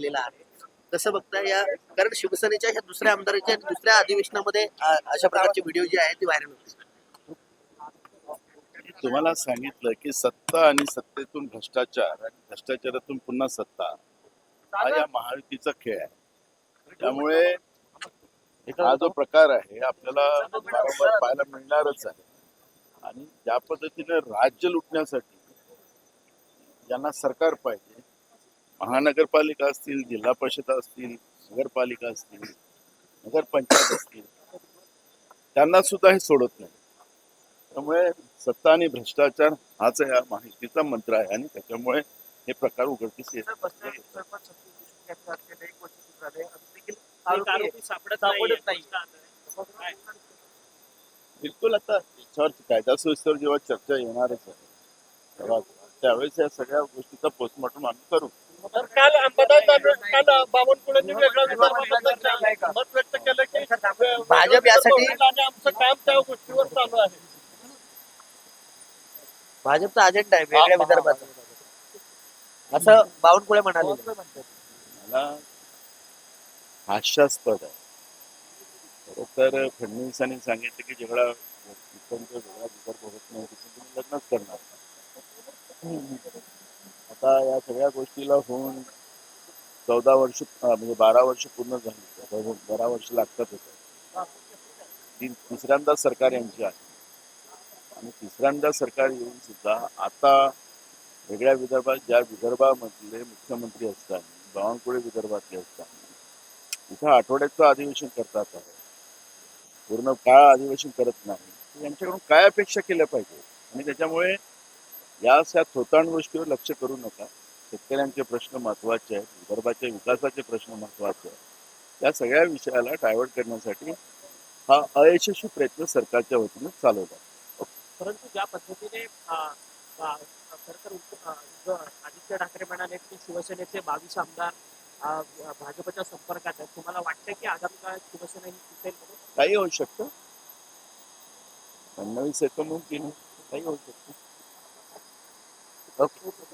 केलेला आहे. कसं बघता या कारण शिवसेनेच्या ह्या दुसऱ्या आमदाराच्या दुसऱ्या अधिवेशनामध्ये अशा प्रकारची व्हिडिओ जी आहे ती व्हायरल होती. तुम्हाला सांगितलं की सत्ता आणि सत्तेतून भ्रष्टाचार आणि भ्रष्टाचारातून पुन्हा सत्ता हा या महायुतीचा खेळ आहे. त्यामुळे हा जो प्रकार आहे आपल्याला वारंवार पाहायला मिळणारच आहे. आणि ज्या पद्धतीने राज्य लुटण्यासाठी ज्यांना सरकार पाहिजे महानगरपालिका असतील जिल्हा परिषद असतील नगरपालिका असतील नगरपंचायत असतील त्यांना सुद्धा हे सोडत नाही. त्यामुळे सत्ता आणि भ्रष्टाचार हाच या माहितीचा मंत्र आहे आणि त्याच्यामुळे हे प्रकार उघडकीस येतात. काय? बिलकुल आता याच्यावर कायदा सुव्यवस्थेवर जेव्हा चर्चा येणारच आहे त्यावेळेस या सगळ्या गोष्टीचा पोस्टमॉर्टम आम्ही करू. तर काल अंबादास काल बावनकुळेंनी वेगळा विदर्भाबद्दल मत व्यक्त केलं की भाजप यासाठी- आणि आमचं काम त्या गोष्टीवर चालू आहे. भाजपचा अजेंडा आहे वेगळ्या विदर्भाचा. असं बावनकुळे म्हणाले. मला हास्यास्पद आहे. खरं तर फडणवीसांनी सांगितलं की जेवढा विदर्भ होत नाही या सगळ्या गोष्टीला होऊन चौदा वर्ष म्हणजे बारा वर्ष पूर्ण झाली. हो, बारा वर्ष लागतात होतं ती तिसऱ्यांदा सरकार यांची आहे. आणि तिसऱ्यांदा सरकार येऊन सुद्धा आता वेगळ्या विदर्भात ज्या विदर्भामधले मुख्यमंत्री असतात बावनकुळे विदर्भातले असतात इथं आठवड्याचं अधिवेशन करतात आहे पूर्ण काळ अधिवेशन करत नाही. यांच्याकडून काय अपेक्षा केल्या पाहिजे? आणि त्याच्यामुळे या अशा थोतांड गोष्टीवर लक्ष करू नका. शेतकऱ्यांचे प्रश्न महत्त्वाचे आहेत विदर्भाच्या विकासाचे प्रश्न महत्त्वाचे आहेत. या सगळ्या विषयाला डायव्हर्ट करण्यासाठी हा अयशस्वी प्रयत्न सरकारच्या वतीनं चालवला. परंतु ज्या पद्धतीने जो आदित्य ठाकरे म्हणाले की शिवसेनेचे बावीस आमदार भाजपच्या संपर्कात आहेत. तुम्हाला वाटतं की आगामी काळात शिवसेना ही म्हणून? काही होऊ शकतं. फडणवीस एकमुखी काही होऊ शकतं. Okay.